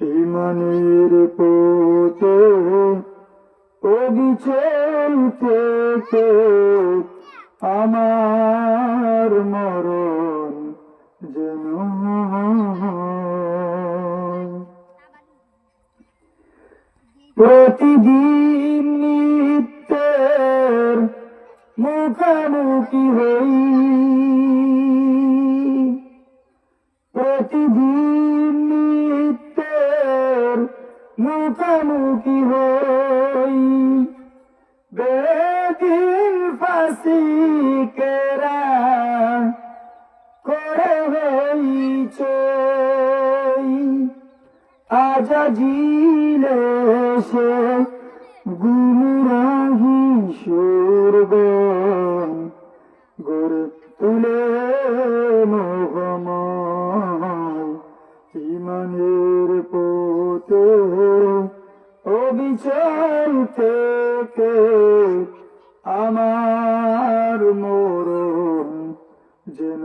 ইমানের পোতে অবিচল থেকে আমার মরণ যেন। প্রতিদিন নিত্যের মুখামুখি হই প্রতিদিন মুখামুখি হই? বেদিন ফাঁসি কেরা করে হই চই। আজাজিলে সে গুমরাহি অবিচল থেকে আমার মরণ যেন